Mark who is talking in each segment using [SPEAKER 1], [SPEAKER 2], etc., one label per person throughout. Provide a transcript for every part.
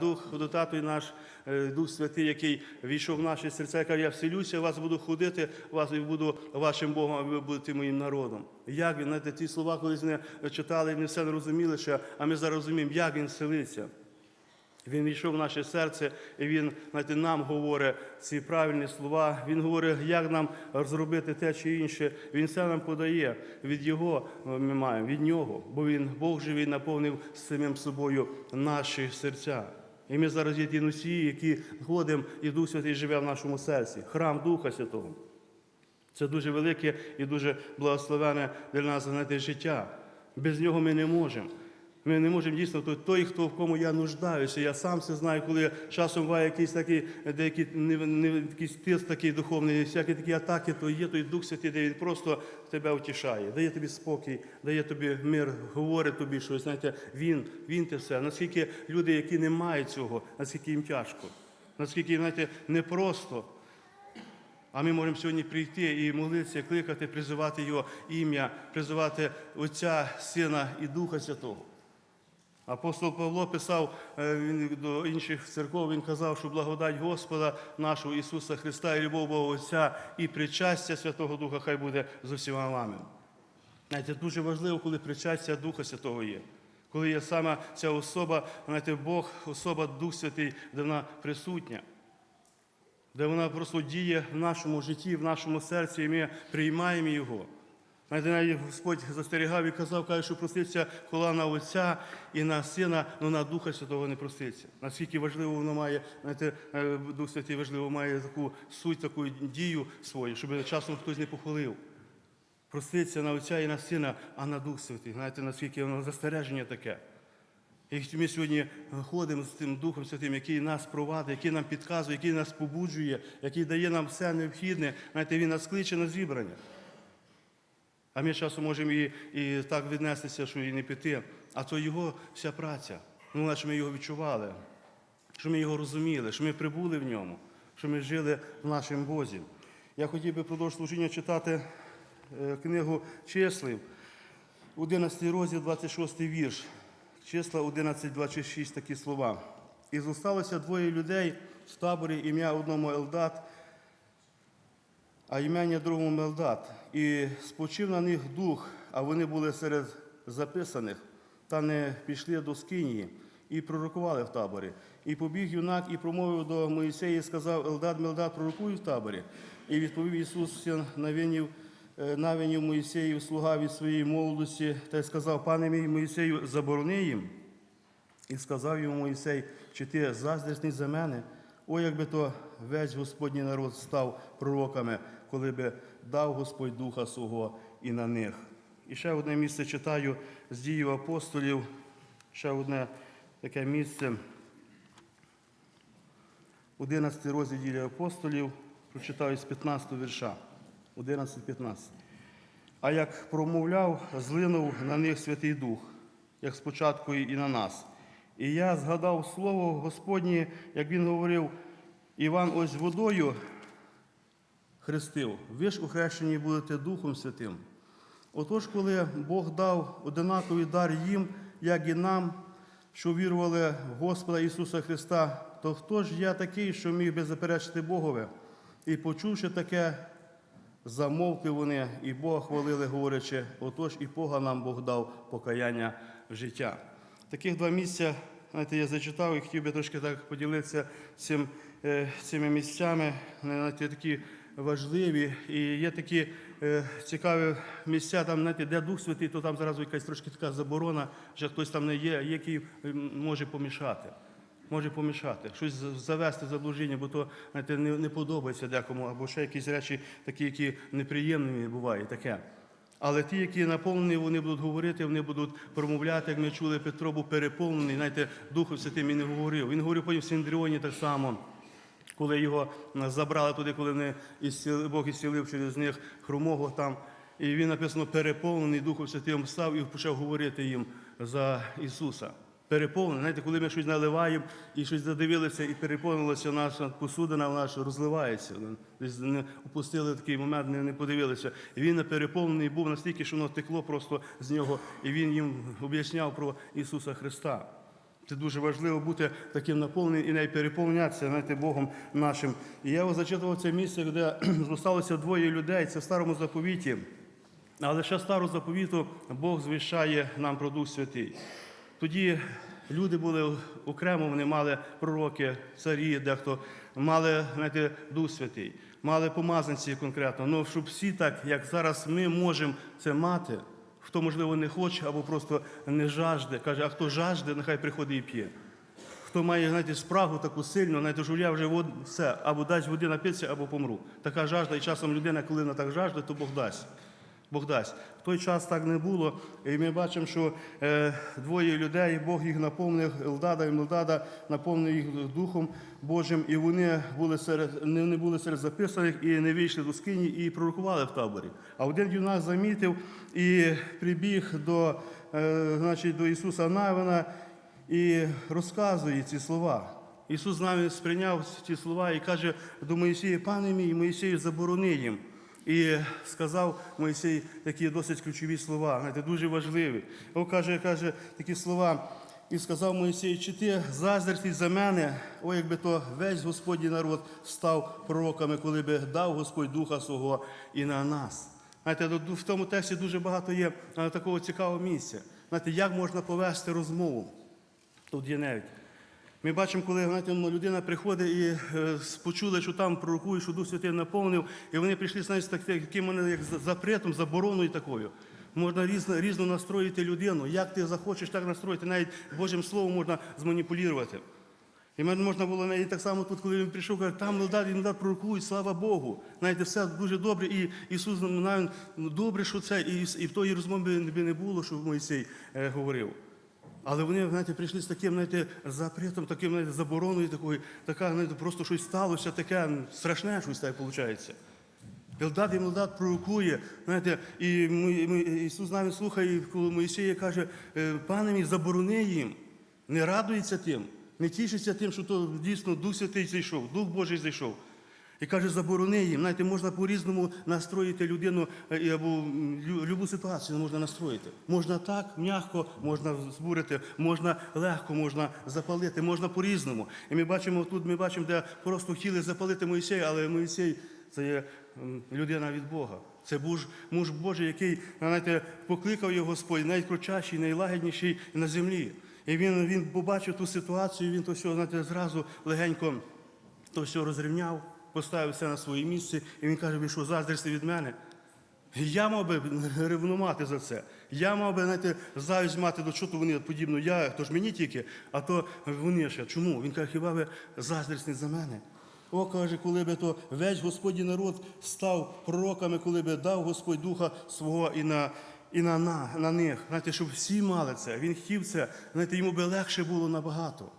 [SPEAKER 1] Дух Ходататий наш, е, Дух Святий, який війшов в наші серця, каже, я вселюся, вас буду ходити, вас і буду вашим Богом, а ви будете моїм народом. Як він, знаєте, ті слова колись не читали, не все не розуміли ще, а ми зараз розуміємо, як він вселиться. Він війшов в наше серце, і він знаєте, нам говорить ці правильні слова. Він говорить, як нам зробити те чи інше. Він все нам подає. Від Його ми маємо, від нього. Бо він Бог живий наповнив самим собою наші серця. І ми зараз є ті носії, які ходимо, і Дух Святий живе в нашому серці. Храм Духа Святого. Це дуже велике і дуже благословене для нас знаєте, життя. Без нього ми не можемо. Ми не можемо дійсно той, хто в кому я нуждаюся. Я сам це знаю, коли часом буває якийсь такий, деякий не, не, якийсь тиск такий духовний, всякі такі атаки, то є той Дух Святий, де він просто тебе втішає, дає тобі спокій, дає тобі мир, говорить тобі щось. Знаєте, він, він те все. Наскільки люди, які не мають цього, наскільки їм тяжко, наскільки знаєте, непросто. А ми можемо сьогодні прийти і молитися, кликати, призивати Його ім'я, призивати Отця, Сина і Духа Святого. Апостол Павло писав е, він до інших церков, він казав, що благодать Господа нашого Ісуса Христа і любов Бога Отця і причастя Святого Духа хай буде з усіма вами. Знаєте, дуже важливо, коли причастя Духа Святого є. Коли є саме ця особа, знаєте, Бог, особа Дух Святий, де вона присутня де вона просто діє в нашому житті, в нашому серці, і ми приймаємо Його. Навіть Господь застерігав і казав, каже, що проститься кола на Отця і на Сина, але на Духа Святого не проститься. Наскільки важливо воно має, знаєте, е, Дух Святий важливо має таку суть, таку дію свою, щоб часом хтось не похвалив. Проститься на Отця і на Сина, а на Дух Святий. Знаєте, наскільки воно застереження таке. І ми сьогодні ходимо з тим Духом Святим, який нас провадить, який нам підказує, який нас побуджує, який дає нам все необхідне. Знаєте, він нас кличе на зібрання. А ми часом можемо і, і так віднестися, що і не піти. А то його вся праця. Ну, що ми його відчували, що ми його розуміли, що ми прибули в ньому, що ми жили в нашому Бозі. Я хотів би продовж служіння читати е, книгу числів, 11 розділ, 26 вірш. Числа 11, 26 такі слова. І зосталося двоє людей в таборі ім'я одному Елдат, а ім'я другому Мелдат. І спочив на них дух, а вони були серед записаних, та не пішли до Скинії, і пророкували в таборі. І побіг юнак і промовив до Моїсея, і сказав Елдат, Мелдат, пророкуй в таборі. І відповів Ісус Навинів, е, навинів Моїсеїв, слуга від своєї молодості, та й сказав, пане мій Моїсею, заборони їм. І сказав йому Моїсей, чи ти заздрісний за мене? О, якби то весь Господній народ став пророками, коли би дав Господь Духа свого і на них. І ще одне місце читаю з діїв апостолів, ще одне таке місце. 11 розділ дії апостолів, прочитаю з 15 вірша. 11-15. А як промовляв, злинув на них Святий Дух, як спочатку і на нас. І я згадав слово Господнє, як він говорив, Іван ось водою хрестив, ви ж ухрещені будете Духом Святим. Отож, коли Бог дав одинаковий дар їм, як і нам, що вірували в Господа Ісуса Христа, то хто ж я такий, що міг би заперечити Богове? І почувши таке, замовкли вони, і Бога хвалили, говорячи, отож і Бога нам Бог дав покаяння в життя. Таких два місця, знаєте, я зачитав і хотів би трошки так поділитися цим, е, цими місцями, знаєте, такі важливі. І є такі е, цікаві місця, там, знаєте, де Дух Святий, то там зразу якась трошки така заборона, що хтось там не є, який може помішати. Може помішати, щось завести в заблуження, бо то знаєте, не, не подобається декому, або ще якісь речі, такі, які неприємні бувають, таке. Але ті, які наповнені, вони будуть говорити, вони будуть промовляти, як ми чули, Петро був переповнений, знаєте, Духом Святим він не говорив. Він говорив потім в Синдріоні так само, коли його забрали туди, коли вони ісцілив, Бог ісцілив через них хромого там. І він написано, переповнений Духом Святим став і почав говорити їм за Ісуса. Переповнений. Знаєте, коли ми щось наливаємо і щось задивилися, і переповнилася наша посудина, вона ж розливається. Десь не опустили такий момент, не, не подивилися. І він переповнений був настільки, що воно текло просто з нього, і він їм об'ясняв про Ісуса Христа. Це дуже важливо бути таким наповненим і не переповнятися знаєте, Богом нашим. І я зачитував це місце, де зосталося двоє людей, це в старому заповіті. Але ще стару заповіту Бог звіщає нам про Дух Святий. Тоді люди були окремо, вони мали пророки, царі, дехто мали знаєте, Дух Святий, мали помазанці конкретно. Ну, щоб всі так, як зараз ми можемо це мати, хто, можливо, не хоче або просто не жажде, каже, а хто жажде, нехай приходить і п'є. Хто має знаєте, спрагу таку сильну, знаєте, що я вже вод, все, або дасть води напитися, або помру. Така жажда, і часом людина, коли вона так жажде, то Бог дасть. Бог дасть. В той час так не було. І ми бачимо, що е, двоє людей, Бог їх наповнив, Елдада і Мелдада, наповнив їх Духом Божим, і вони були серед, не, були серед записаних і не вийшли до скині і пророкували в таборі. А один юнак замітив і прибіг до, е, значить, до Ісуса Навина і розказує ці слова. Ісус навіть сприйняв ці слова і каже до Моїсія, пане мій, Моїсію, заборони їм. І сказав Моїсей такі досить ключові слова, знаєте, дуже важливі. Він каже, каже такі слова. І сказав Моїсей, чи ти заздрістись за мене, о, якби то весь Господній народ став пророками, коли би дав Господь Духа свого і на нас. Знаєте, в тому тексті дуже багато є е, такого цікавого місця. Знаєте, як можна повести розмову? Тут є навіть. Ми бачимо, коли ну, людина приходить і е, почули, що там пророкує, що Дух Святий наповнив, і вони прийшли знаєте, так- таким вони, як запретом, забороною такою. Можна різно, різно настроїти людину. Як ти захочеш, так настроїти. Навіть Божим Словом можна зманіпулювати. І мене можна було навіть так само тут, коли він прийшов, каже, там Мелдад і Мелдад пророкують, слава Богу. Знаєте, все дуже добре. І Ісус навіть ну, добре, що це, і, і в тої розмови не було, що Мойсей е, говорив. Але вони, знаєте, прийшли з таким, знаєте, запретом, таким, знаєте, забороною такою, така, знаєте, просто щось сталося таке, страшне щось так виходить. Елдад і Мелдад пророкує, знаєте, і ми, ми, Ісус навіть слухає, коли Моїсея каже, «Е, пане мій, заборони їм, не радується тим, не тішиться тим, що то дійсно Дух Святий зайшов, Дух Божий зайшов. І каже, заборони їм. Знаєте, можна по-різному настроїти людину е, або любу ситуацію можна настроїти. Можна так, м'яко, можна збурити, можна легко, можна запалити, можна по-різному. І ми бачимо тут, ми бачимо, де просто хотіли запалити Моїсея, але Моїсей це є людина від Бога. Це муж, муж Божий, який, знаєте, покликав його Господь, найкручайший, найлагідніший на землі. І він, він побачив ту ситуацію, він то все, знаєте, зразу легенько то все розрівняв, поставив все на своє місце, і він каже, ви що, заздрісти від мене? Я мав би ревнувати за це. Я мав би, знаєте, завість мати, до чого то вони подібно. Я, то ж мені тільки, а то вони ще. Чому? Він каже, хіба ви заздрісні за мене? О, каже, коли би то весь Господній народ став пророками, коли би дав Господь Духа свого і на, і на, на, на них. Знаєте, щоб всі мали це. Він хотів це, знаєте, йому би легше було набагато.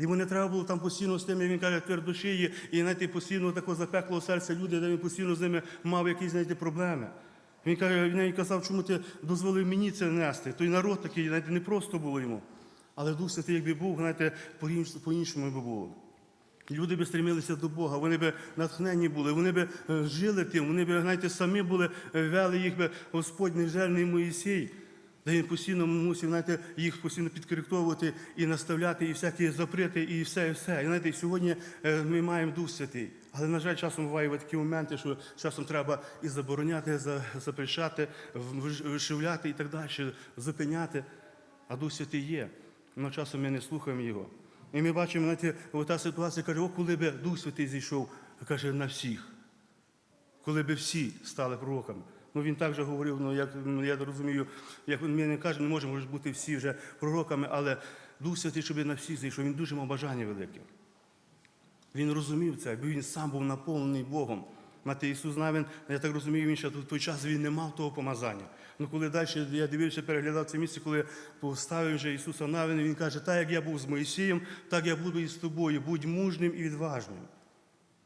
[SPEAKER 1] Йому не треба було там постійно з тими, він каже, твердошиї, і знаєте, постійно такого запеклого серця люди, де він постійно з ними мав якісь знаєте, проблеми. Він каже, він казав, чому ти дозволив мені це нести. Той народ такий, знаєте, не просто було йому. Але Дух Святий, якби був, знаєте, по-інш- по-іншому би було. Люди би стремилися до Бога, вони би натхнені були, вони би е, жили тим, вони би, знаєте, самі були, е, вели їх би Господь невжельний Моїсій, де він постійно мусив знаєте, їх постійно підкоректовувати і наставляти, і всякі запрети, і все, і все. І знаєте, сьогодні е, ми маємо Дух Святий. Але, на жаль, часом бувають такі моменти, що часом треба і забороняти, за- запрещати, вишивляти і так далі, зупиняти. А Дух Святий є. Але часом ми не слухаємо його. І ми бачимо, знаєте, та ситуація каже, о, коли би Дух Святий зійшов, каже, на всіх. Коли би всі стали пророками. Ну він також говорив, ну як ну, я розумію, як він мені каже, не можемо бути всі вже пророками, але Дух Святий, щоб на всіх зійшов, він дуже мав бажання велике. Він розумів це, бо він сам був наповнений Богом. Мати Ісус навин, я так розумію, він ще в той час він не мав того помазання. Ну коли далі я дивився, переглядав це місце, коли поставив вже Ісуса навин, він каже, так як я був з Моїсієм, так я буду і з тобою, будь мужним і відважним.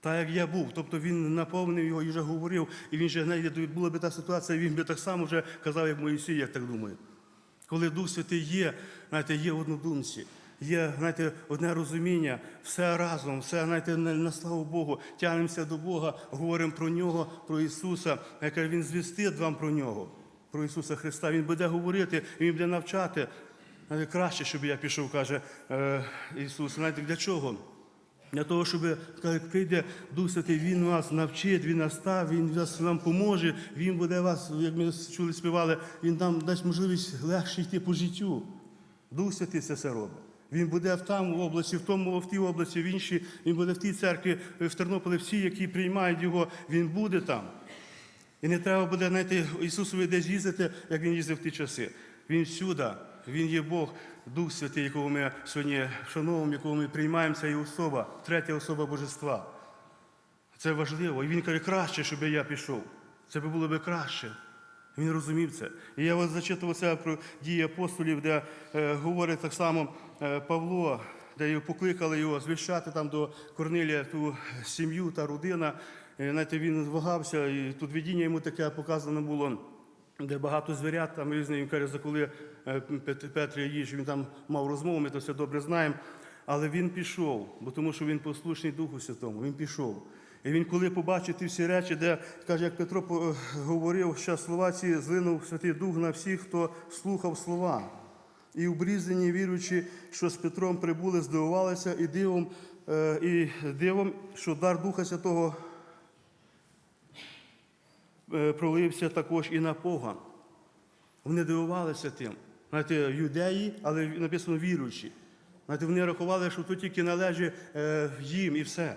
[SPEAKER 1] Так як я був. Тобто він наповнив його і вже говорив, і він же, знаєте, була б та ситуація, він би так само вже казав, як Моїсій, я так думаю. Коли Дух Святий є, знаєте, є однодумці, є, знаєте, одне розуміння, все разом, все, знаєте, на, на славу Богу, тягнемося до Бога, говоримо про нього, про Ісуса. Я кажу, Він звістить вам про нього, про Ісуса Христа. Він буде говорити, Він буде навчати. Знаєте, краще, щоб я пішов, каже е, Ісус. Знаєте, для чого? Для того, щоб як прийде Дух Святий, Він вас навчить, Він настав, Він вас нам поможе, Він буде вас, як ми чули, співали, Він нам дасть можливість легше йти по життю. Дух Святий це все робить. Він буде в там області, в тому в тій області, в іншій, він буде в тій церкві, в Тернополі, всі, які приймають його, він буде там. І не треба буде знаєте, Ісусові десь їздити, як він їздив в ті часи. Він всюди, Він є Бог, Дух Святий, якого ми сьогодні вшановуємо, якого ми приймаємо, це є особа, третя особа Божества. Це важливо. І він каже, краще, щоб я пішов. Це було би краще. Він розумів це. І я от зачитував це про дії апостолів, де е, говорить так само е, Павло, де його покликали його звіщати там до Корнилія ту сім'ю та родина. І, знаєте, він вагався, і тут видіння йому таке показано було, де багато звірят, там різні, він каже, коли е, Пет- Петр їж, він там мав розмову, ми то все добре знаємо. Але він пішов, бо тому що він послушний Духу Святому, він пішов. І він, коли побачив ті всі речі, де каже, як Петро говорив, що слова ці злинув Святий Дух на всіх, хто слухав слова. І обрізані, віруючи, що з Петром прибули, здивувалися і дивом, е, і дивом, що дар Духа Святого пролився також і на поган. Вони дивувалися тим. Знаєте, юдеї, але написано віруючі. Знаєте, вони рахували, що тут тільки належить е, їм і все.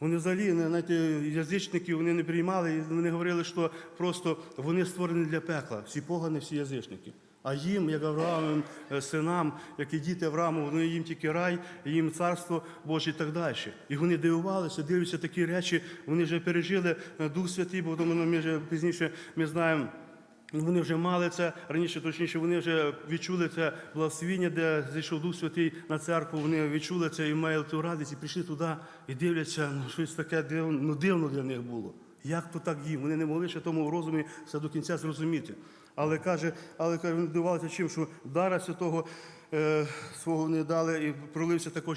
[SPEAKER 1] Вони взагалі, знаєте, язичників вони не приймали, вони говорили, що просто вони створені для пекла, всі погани, всі язичники. А їм, як Авраамовим е, синам, як і діти Аврааму, вони їм тільки рай, їм царство Боже і так далі. І вони дивувалися, дивляться такі речі, вони вже пережили е, Дух Святий, бо тому ми вже пізніше ми знаємо. Вони вже мали це раніше, точніше, вони вже відчули це благословіння, де зійшов Дух Святий на церкву. Вони відчули це і мали ту радість, і прийшли туди і дивляться, ну щось таке дивно, ну, дивно для них було. Як то так їм? Вони не могли ще тому в розумі все до кінця зрозуміти. Але каже, але каже, вони дивувалися чим, що дара святого е, свого не дали і пролився також